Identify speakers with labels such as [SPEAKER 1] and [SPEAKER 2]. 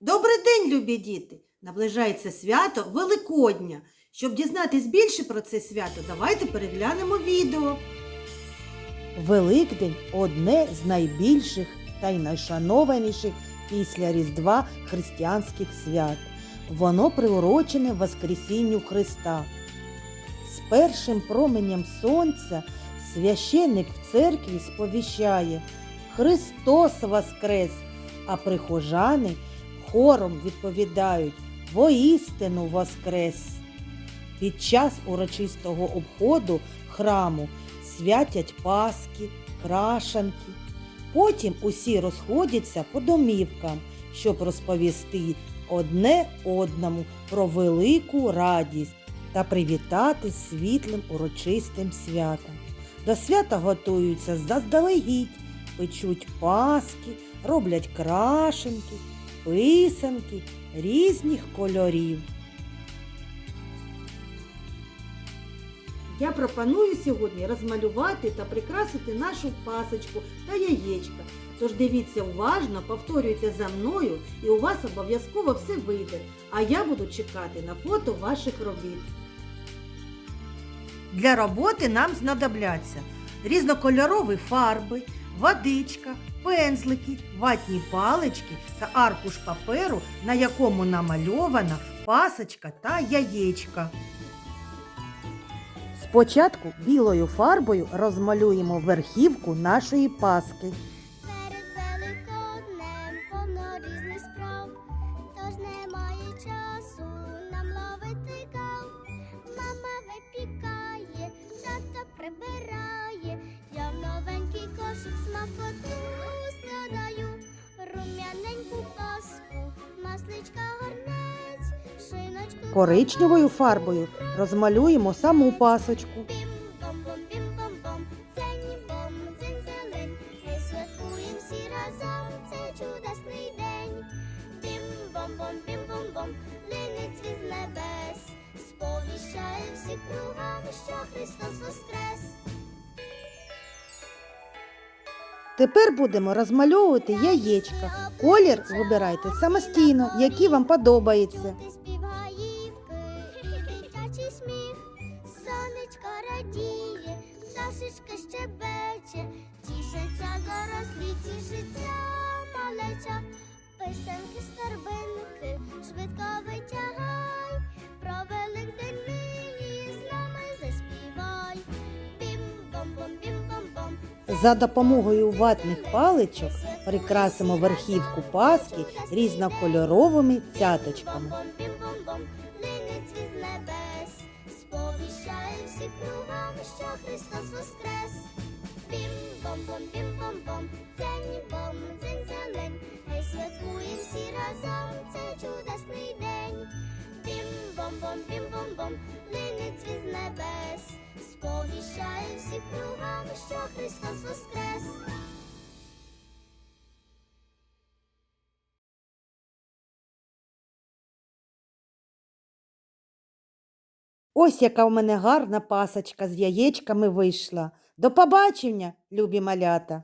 [SPEAKER 1] Добрий день, любі діти! Наближається свято Великодня. Щоб дізнатись більше про це свято, давайте переглянемо відео.
[SPEAKER 2] Великдень одне з найбільших та й найшанованіших після Різдва християнських свят. Воно приурочене Воскресінню Христа. З першим променем сонця священник в церкві сповіщає Христос Воскрес, а прихожани хором відповідають Воістину Воскрес. Під час урочистого обходу храму святять паски, крашанки. Потім усі розходяться по домівкам, щоб розповісти одне одному про велику радість та привітати світлим урочистим святом. До свята готуються заздалегідь, печуть паски, роблять крашенки, писанки різних кольорів.
[SPEAKER 1] Я пропоную сьогодні розмалювати та прикрасити нашу пасочку та яєчка. Тож дивіться уважно, повторюйте за мною і у вас обов'язково все вийде. А я буду чекати на фото ваших робіт. Для роботи нам знадобляться різнокольорові фарби, водичка, пензлики, ватні палички та аркуш паперу, на якому намальована пасочка та яєчка.
[SPEAKER 2] Спочатку білою фарбою розмалюємо верхівку нашої паски.
[SPEAKER 3] Перед великоднем повно справ, тож немає часу нам ловити кав. Мама випікає, тато прибирає, я в новенький кошик смакоту
[SPEAKER 2] Коричневою фарбою розмалюємо саму пасочку.
[SPEAKER 3] Всі линить від небес, сповіщає всіх кругом, що Христос воскрес.
[SPEAKER 2] Тепер будемо розмальовувати яєчка. Колір вибирайте самостійно, який вам подобається.
[SPEAKER 3] Сміх, сонечко радіє, пташечка щебече, тішиться дорослі, тішиться малеча, писанки старбинки, швидко витягай, про великдень нині з нами заспівай. Бім-бом-бом, бім-бом-бом.
[SPEAKER 2] За допомогою ватних паличок прикрасимо верхівку паски різнокольоровими цяточками.
[SPEAKER 3] Линить від небес, сповіщає всіх кругом, що Христос воскрес. Бім-бом-бом, бім-бом-бом, дзень бом, дзень зелень, гей святкуєм всі разом цей чудесний день. Бім-бом-бом, бім-бом-бом, линить від небес, сповіщає всіх кругом, що Христос воскрес.
[SPEAKER 2] Ось яка в мене гарна пасочка з яєчками вийшла. До побачення, любі малята!